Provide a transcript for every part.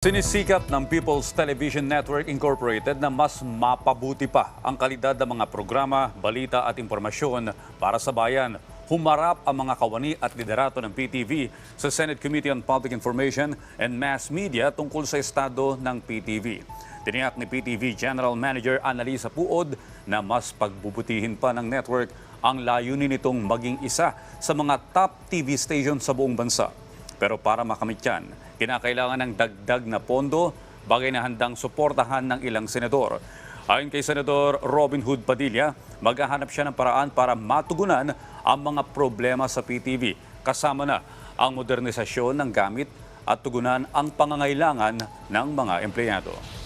Sinisikap ng People's Television Network Incorporated na mas mapabuti pa ang kalidad ng mga programa, balita at impormasyon para sa bayan. Humarap ang mga kawani at liderato ng PTV sa Senate Committee on Public Information and Mass Media tungkol sa estado ng PTV. Tiniyak ni PTV General Manager Annalisa Puod na mas pagbubutihin pa ng network ang layunin nitong maging isa sa mga top TV station sa buong bansa. Pero para makamit yan, kinakailangan ng dagdag na pondo, bagay na handang suportahan ng ilang senador. Ayon kay Senador Robin Hood Padilla, maghahanap siya ng paraan para matugunan ang mga problema sa PTV. Kasama na ang modernisasyon ng gamit at tugunan ang pangangailangan ng mga empleyado.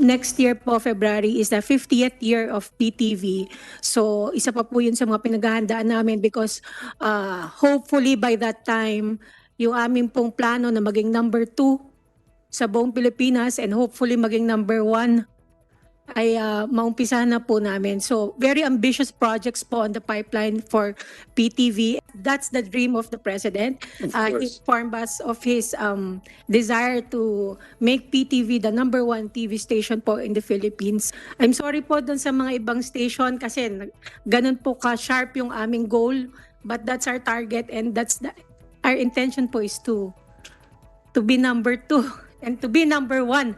Next year po, February, is the 50th year of PTV. So, isa pa po yun sa mga pinaghahandaan namin because uh, hopefully by that time, yung aming pong plano na maging number two sa buong Pilipinas and hopefully maging number one ay uh, maumpisahan na po namin. So, very ambitious projects po on the pipeline for PTV. That's the dream of the President. Uh, he informed us of his um, desire to make PTV the number one TV station po in the Philippines. I'm sorry po dun sa mga ibang station kasi ganun po ka-sharp yung aming goal. But that's our target and that's the, our intention po is to to be number two and to be number one.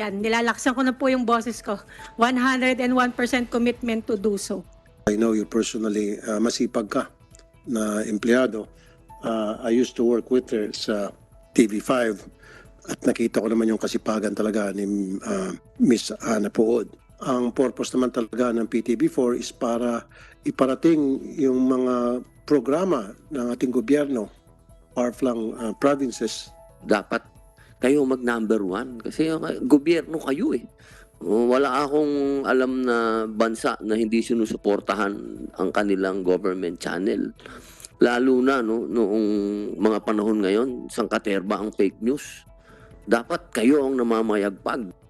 Yan, nilalaksan ko na po yung boses ko. 101% commitment to do so. I know you personally, uh, masipag ka na empleyado. Uh, I used to work with her sa TV5 at nakita ko naman yung kasipagan talaga ni uh, Miss Ana Puod. Ang purpose naman talaga ng PTV4 is para iparating yung mga programa ng ating gobyerno, far-flung uh, provinces dapat kayo mag number one kasi uh, gobyerno kayo eh. Uh, Wala akong alam na bansa na hindi sinusuportahan ang kanilang government channel. Lalo na no, noong mga panahon ngayon, sangkaterba ang fake news. Dapat kayo ang namamayagpag.